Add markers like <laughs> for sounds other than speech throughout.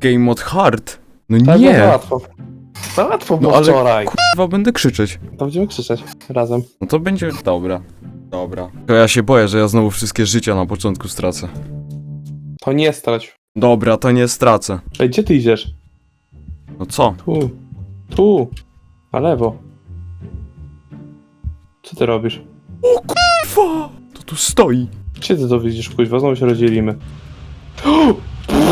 Game mode hard? No Tak, nie! Za łatwo. Za łatwo było ale wczoraj. Kurwa, będę krzyczeć. To będziemy krzyczeć razem. No to będzie... Dobra. Dobra. To ja się boję, że ja znowu wszystkie życia na początku stracę. To nie strać. Dobra, to nie stracę. Ej, gdzie ty idziesz? No co? Tu. Tu. Na lewo. Co ty robisz? Kurwa! To tu stoi. Gdzie ty to widzisz, kuźwa? Znowu się rozdzielimy. <gasps>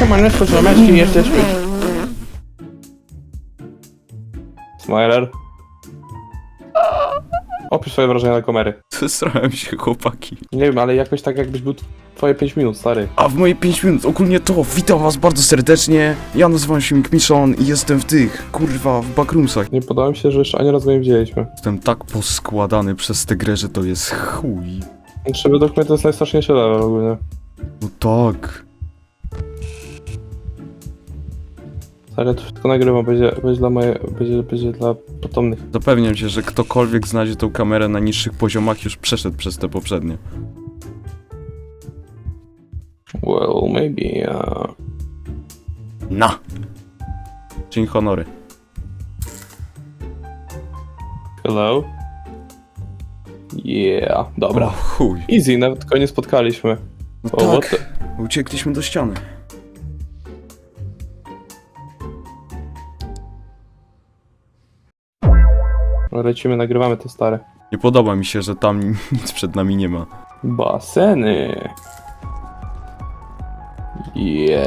Siemaneczko, ziomeczki, jesteśmy. Smiler. Opisz swoje wrażenia na kamery. Zesrałem się, chłopaki. Nie wiem, ale jakoś tak jakbyś był twoje 5 minut, stary. A w moje 5 minut ogólnie to witam was bardzo serdecznie. Ja nazywam się Mikmiszon i jestem w tych, kurwa, w backroomsach. Nie podoba mi się, że jeszcze ani razu nie widzieliśmy. Jestem tak poskładany przez tę grę, że to jest chuj. Trzeba dokument to jest najstraszniejszy level ogólnie. No tak. Stary, to wszystko nagrywam, będzie, będzie dla moje, będzie, będzie dla potomnych. Zapewniam cię, że ktokolwiek znajdzie tą kamerę na niższych poziomach już przeszedł przez te poprzednie. Well, maybe, uh... Na! Czyń honory. Hello? Yeah, dobra. O chuj. Easy, nawet tylko nie spotkaliśmy. No O, what tak. Uciekliśmy do ściany. Lecimy, nagrywamy to stare. Nie podoba mi się, że tam nic przed nami nie ma. Baseny. Yes.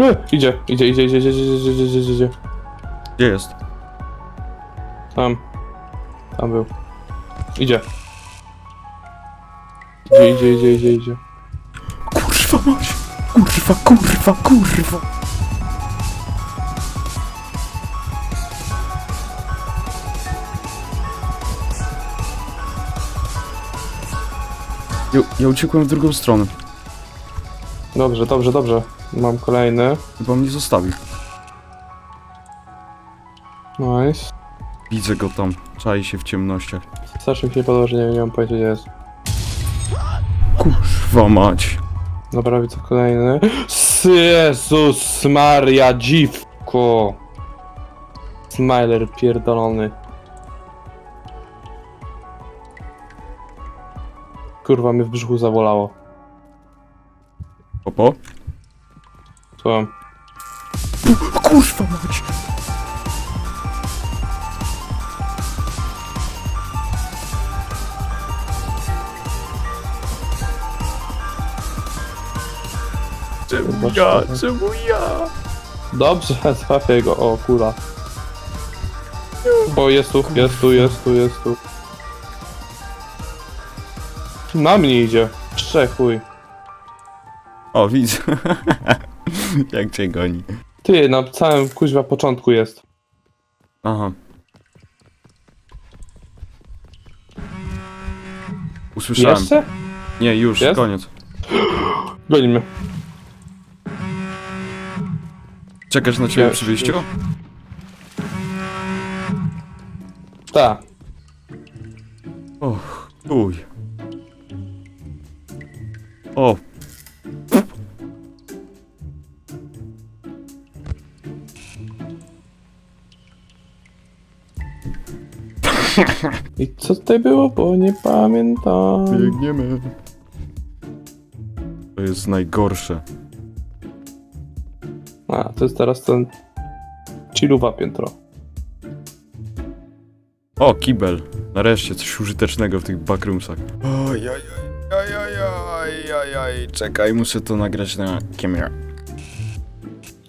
E, idzie, idzie, idzie, idzie, idzie, idzie, idzie, idzie, idzie, idzie. Gdzie jest? Tam. Tam był. Idzie. Idzie, idzie, idzie, idzie, idzie. Kurwa! Kurwa, kurwa, kurwa! Ja, ja uciekłem w drugą stronę. Dobrze, dobrze, dobrze. Mam kolejny. Chyba mnie zostawił. Nice. Widzę go tam. Czai się w ciemnościach. Strasznie mi się podoba, że nie, nie mam pojęcia gdzie jest. Kurwa mać. Dobra, widzę kolejny. Jezus Maria, dziwko! Smiler pierdolony. Kurwa, mnie w brzuchu zawolało. Popo? Słucham. Kurwa mać! Czemu ja? Czemu ja? Dobrze, <laughs> trafię go. O, kula. O, jest tu, jest tu, jest tu, jest tu. Na mnie idzie. Szczechuj. O, widzę. <laughs> Jak cię goni. Ty, na całym kuźwa początku jest. Aha. Usłyszałem. Jeszcze? Nie, już, Jest? koniec. Goni mnie. Czekasz na ciebie przy wyjściu? Tak. Och, uj. O. I co tutaj było, bo nie pamiętam. Biegniemy. To jest najgorsze. A, to jest teraz ten chilluwa piętro. O, kibel. Nareszcie coś użytecznego w tych backroomsach. Oj, oj, oj, oj, oj, oj, oj, czekaj, muszę to nagrać na kamerę.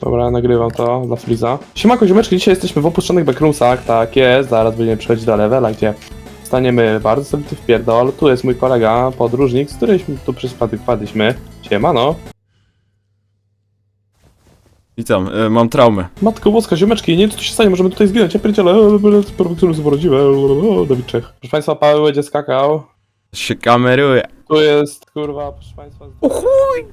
Dobra, nagrywam to dla Friza. Siemanko, ziomeczki, dzisiaj jesteśmy w opuszczonych backroomsach, tak jest, zaraz będziemy przechodzić do levela, gdzie dostaniemy bardzo sobie tu wpierdol. Tu jest mój kolega, podróżnik, z którym tu przypadliśmy. Siemano. Witam, e, mam traumę. Matko boska, ziomeczki, nie wiem co tu się stanie, możemy tutaj zginąć, ja pierdzielę, którym sobie rodziwe, Dawid Czech. Proszę Państwa, Paweł będzie skakał. Się kameruje. Tu jest, kurwa, proszę Państwa... O chuj!